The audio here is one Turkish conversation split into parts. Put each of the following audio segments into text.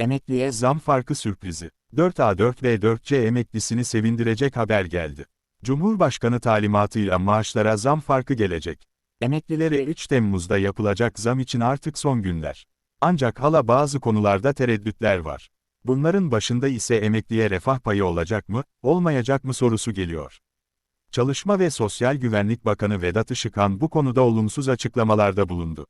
Emekliye zam farkı sürprizi. 4A4 ve 4C emeklisini sevindirecek haber geldi. Cumhurbaşkanı talimatıyla maaşlara zam farkı gelecek. Emeklilere 3 Temmuz'da yapılacak zam için artık son günler. Ancak hala bazı konularda tereddütler var. Bunların başında ise emekliye refah payı olacak mı, olmayacak mı sorusu geliyor. Çalışma ve Sosyal Güvenlik Bakanı Vedat Işıkhan bu konuda olumsuz açıklamalarda bulundu.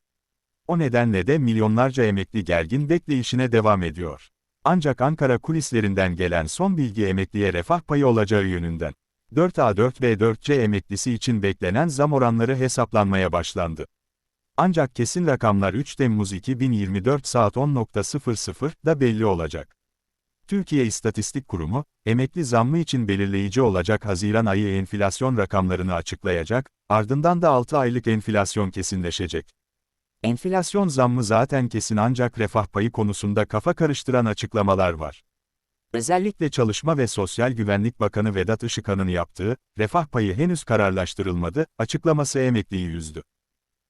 O nedenle de milyonlarca emekli gergin bekleyişine devam ediyor. Ancak Ankara kulislerinden gelen son bilgi emekliye refah payı olacağı yönünden. 4A4 ve 4C emeklisi için beklenen zam oranları hesaplanmaya başlandı. Ancak kesin rakamlar 3 Temmuz 2024 saat 10.00'da belli olacak. Türkiye İstatistik Kurumu, emekli zammı için belirleyici olacak Haziran ayı enflasyon rakamlarını açıklayacak, ardından da 6 aylık enflasyon kesinleşecek. Enflasyon zammı zaten kesin ancak refah payı konusunda kafa karıştıran açıklamalar var. Özellikle Çalışma ve Sosyal Güvenlik Bakanı Vedat Işıkhan'ın yaptığı, refah payı henüz kararlaştırılmadı, açıklaması emekliyi üzdü.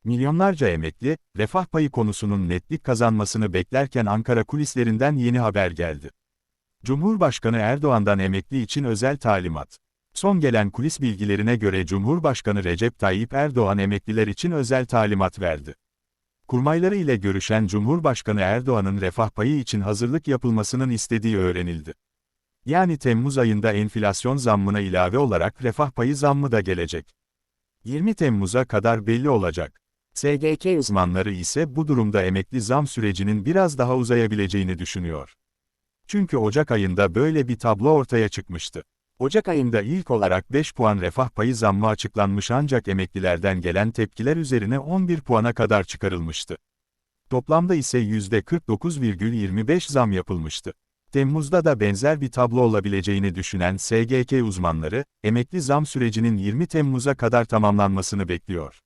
Milyonlarca emekli, refah payı konusunun netlik kazanmasını beklerken Ankara kulislerinden yeni haber geldi. Cumhurbaşkanı Erdoğan'dan emekli için özel talimat. Son gelen kulis bilgilerine göre Cumhurbaşkanı Recep Tayyip Erdoğan emekliler için özel talimat verdi. Kurmayları ile görüşen Cumhurbaşkanı Erdoğan'ın refah payı için hazırlık yapılmasının istediği öğrenildi. Yani Temmuz ayında enflasyon zammına ilave olarak refah payı zammı da gelecek. 20 Temmuz'a kadar belli olacak. SGK uzmanları ise bu durumda emekli zam sürecinin biraz daha uzayabileceğini düşünüyor. Çünkü Ocak ayında böyle bir tablo ortaya çıkmıştı. Ocak ayında ilk olarak 5 puan refah payı zammı açıklanmış ancak emeklilerden gelen tepkiler üzerine 11 puana kadar çıkarılmıştı. Toplamda ise %49,25 zam yapılmıştı. Temmuz'da da benzer bir tablo olabileceğini düşünen SGK uzmanları, emekli zam sürecinin 20 Temmuz'a kadar tamamlanmasını bekliyor.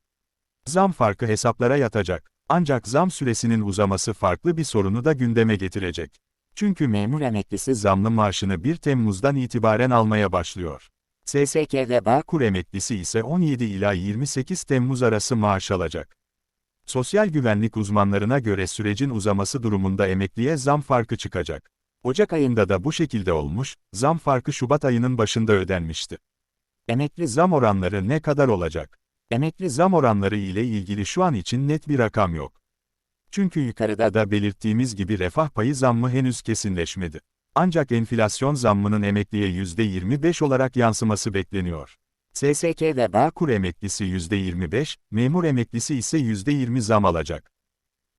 Zam farkı hesaplara yatacak. Ancak zam süresinin uzaması farklı bir sorunu da gündeme getirecek. Çünkü memur emeklisi zamlı maaşını 1 Temmuz'dan itibaren almaya başlıyor. SSK ve Bağkur emeklisi ise 17 ila 28 Temmuz arası maaş alacak. Sosyal güvenlik uzmanlarına göre sürecin uzaması durumunda emekliye zam farkı çıkacak. Ocak ayında da bu şekilde olmuş, zam farkı Şubat ayının başında ödenmişti. Emekli zam oranları ne kadar olacak? Emekli zam oranları ile ilgili şu an için net bir rakam yok. Çünkü yukarıda da belirttiğimiz gibi refah payı zammı henüz kesinleşmedi. Ancak enflasyon zammının emekliye %25 olarak yansıması bekleniyor. SSK ve Bağkur emeklisi %25, memur emeklisi ise %20 zam alacak.